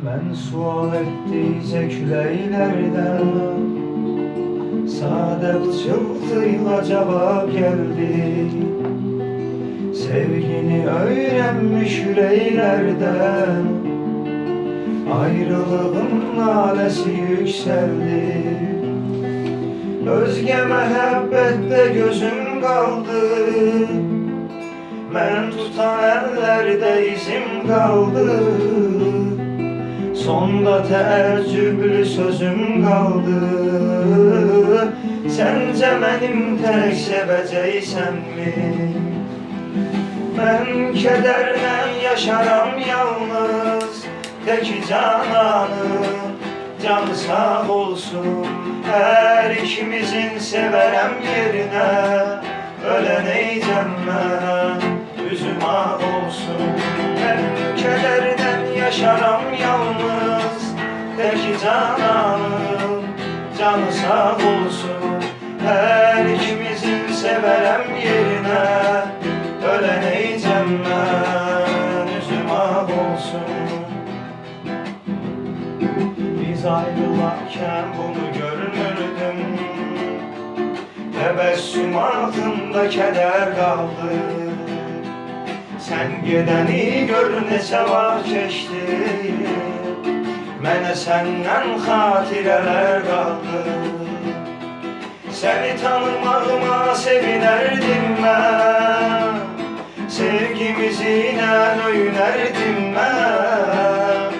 Mən sual etdikcə küləklərdən Sadə pıçıltıyla cavab gəldi Sevgini öyrənmiş ürəklərdən Ayrılığın naləsi yüksəldi Özgə məhəbbətdə gözüm qaldı Mən tutan əllərdə izim qaldı Sonda təəccüblü sözüm qaldı Səncə mənim tək sevəcəysənmi? Mən kədərlə yaşaram yalnız Tək cananı Canı sağ olsun. Hər ikimizin sevərəm yerinə Ölənəycəm mən Üzüm ağ olsun. Mən kədərdən yaşaram Tək cananım Canı sağ olsun Hər ikimizin sevərəm yerinə Ölənəycəm mən Üzüm ağ olsun biz ayrılarken bunu görmürdüm. Tebessüm altında keder kaldı. Sen gedeni gör neçə var keçdi Mənə səndən xatirələr qaldı Səni tanımağıma sevinərdim mən Sevgimizi ilə öyünərdim mən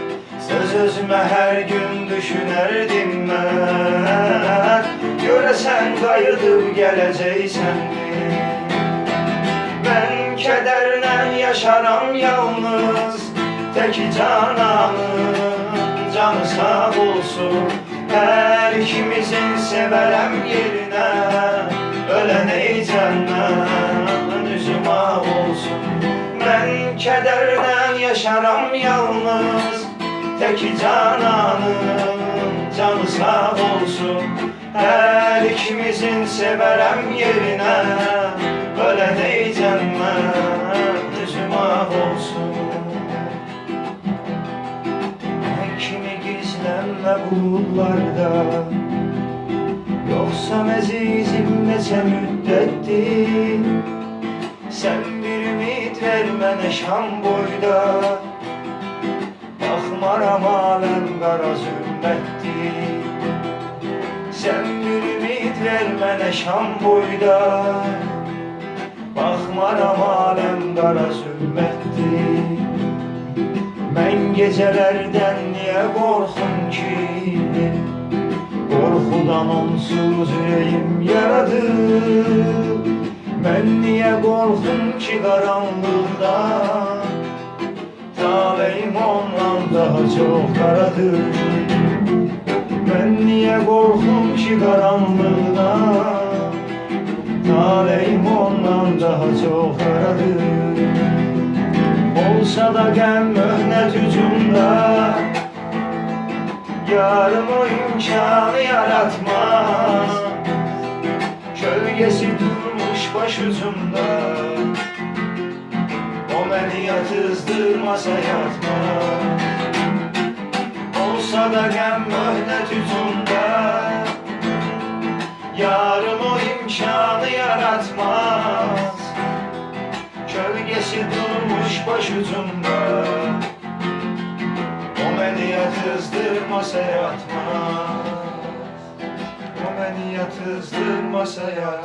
Söz özümə hər gün düşünərdim mən Görəsən qayıdıb gələcəksənmi Mən kədərlə yaşaram yalnız Tək cananın canı sağ olsun. Hər ikimizin sevərəm yerinə Ölənəycəm mən üzüm ağ olsun. Mən kədərlə yaşaram yalnız Tək cananın canı sağ olsun. Hər ikimizin sevərəm yerinə Ölənəycəm mən üzüm ağ olsun əzizim neçə müddətdir Sən bir ümid ver mənə şam boyda. Baxmaram aləm qara zülmətdir Sən bir ümid ver mənə şam boyda. Baxmaram aləm qara zülmətdir Mən gecələrdən niyə qorxum ki Qorxudan onsuz ürəyim yaradı. Mən niyə qorxum ki qaranlıqdan Taleyim ondan daha çox qaradır Mən niyə qorxum ki qaranlıqdan Taleyim ondan daha çox qaradır Olsa da qəm möhnət ucunda Yarım o imkanı yaratmaz. Kölgesi durmuş başucumda. O beni yatızdırmasa yatmaz. Olsa da qəm möhnət ucunda Yarım o imkanı yaratmaz. Kölgesi durmuş başucumda beni yatızdırmasa yatmaz O beni yatızdırmasa yatmaz